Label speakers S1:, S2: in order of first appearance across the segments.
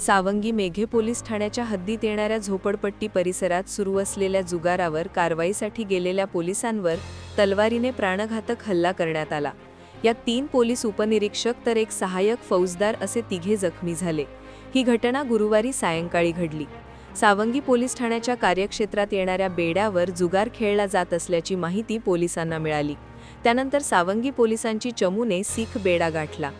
S1: Sawangi Meghe police ठाण्याच्या हद्दीत येणाऱ्या झोपडपट्टी परिसरात सुरू असलेल्या जुगारावर कारवाईसाठी गेलेल्या पोलिसांवर तलवारीने प्राणघातक हल्ला करण्यात आला. यात तीन पोलीस उपनिरीक्षक तर एक सहाय्यक फौजदार असे तिघे जखमी झाले. ही घटना गुरुवारी सायंकाळी घडली. सावंगी पोलीस ठाण्याच्या कार्यक्षेत्रात येणाऱ्या बेड्यावर जुगार खेळला जात असल्याची माहिती पोलिसांना मिळाली. त्यानंतर सावंगी पोलिसांची चमूने सीख बेडा गाठला.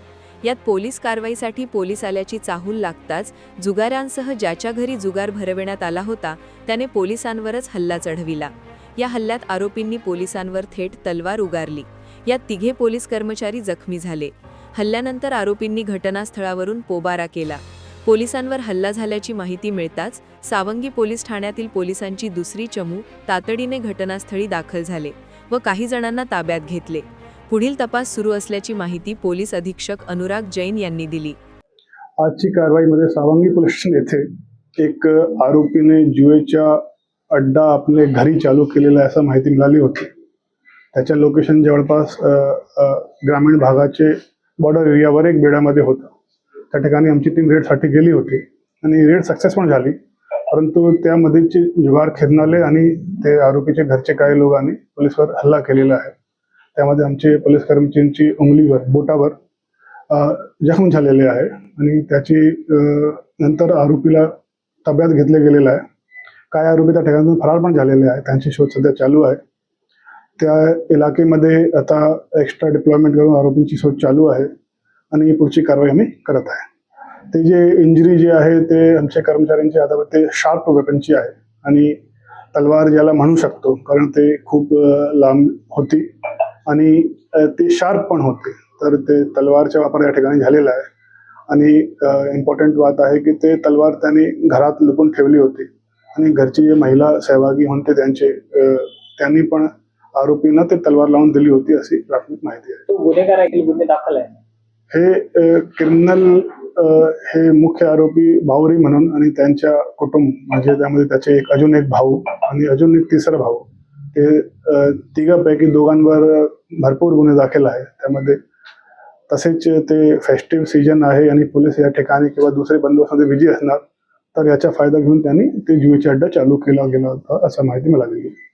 S1: यात पोलीस कारवाईसाठी पोलीस आल्याची चाहूल लागताच जुगारांसह ज्याच्या घरी जुगार भरविण्यात आला होता त्याने पोलिसांवरच हल्ला चढविला. या हल्ल्यात आरोपींनी पोलिसांवर थेट तलवार उगारली. यात तिघे पोलीस कर्मचारी जखमी झाले. हल्ल्यानंतर आरोपींनी घटनास्थळावरून पोबारा केला. पोलिसांवर हल्ला झाल्याची माहिती मिळताच सावंगी पोलीस ठाण्यातील पोलिसांची दुसरी चमू तातडीने घटनास्थळी दाखल झाले व काही जणांना ताब्यात घेतले. पुढील तपास सुरू असल्याची माहिती पोलीस अधीक्षक अनुराग जैन यांनी दिली.
S2: आजची कारवाईमध्ये सावंगी पोलीस स्टेशन येथे एक आरोपीने जुएच्या अड्डा आपले घरी चालू केलेला आहे असं माहिती मिळाली होती. त्याच्या लोकेशन जवळपास ग्रामीण भागाचे बॉर्डर एरियावर एक बेड्यामध्ये होतं. त्या ठिकाणी आमची टीम रेडसाठी गेली होती आणि रेड सक्सेस पण झाली. परंतु त्यामध्येचे जुगार खेदनाले आणि ते आरोपीचे घरचे काही लोकांनी पोलिसवर हल्ला केलेला आहे. त्यामध्ये आमचे पोलीस कर्मचाऱ्यांची उंगलीवर बोटावर जखम झालेले आहे. आणि त्याची नंतर आरोपीला ताब्यात घेतले गेलेलं आहे. काय आरोपी त्या ठिकाणातून फरार पण झालेले आहे. त्यांची शोध सध्या चालू आहे. त्या इलाकेमध्ये आता एक्स्ट्रा डिप्लॉयमेंट करून आरोपींची शोध चालू आहे. आणि पुढची कारवाई आम्ही करत आहे. ते जे इंजरी जे आहे ते आमच्या कर्मचाऱ्यांची आता ते शार्प वेपनची आहे. आणि तलवार ज्याला म्हणू शकतो कारण ते खूप लांब होती. आणि ते शार्प पण होते. तर ते तलवारचा वापर या ठिकाणी झालेला आहे. आणि इम्पॉर्टंट बात आहे की ते तलवार त्यांनी घरात लपून ठेवली होती. आणि घरची जे महिला सहभागी होते त्यांचे त्यांनी पण आरोपींना ते तलवार लावून दिली होती अशी प्राथमिक माहिती आहे.
S3: गुन्हे दाखल
S2: हे क्रिमिनल हे मुख्य आरोपी भावरी म्हणून आणि त्यांच्या कुटुंब म्हणजे त्यामध्ये त्याचे एक अजून एक भाऊ आणि अजून एक तिसरा भाऊ. हे तिघापैकी दोघांवर भरपूर गुन्हे दाखल आहे त्यामध्ये तसेच ते फेस्टिव्ह सीजन आहे आणि पोलीस या ठिकाणी किंवा दुसरे बंदोबस्तामध्ये बिझी असणार तर याचा फायदा घेऊन त्यांनी ते जुवेचा अड्डा चालू केला गेला होता असं माहिती मिळालेली आहे.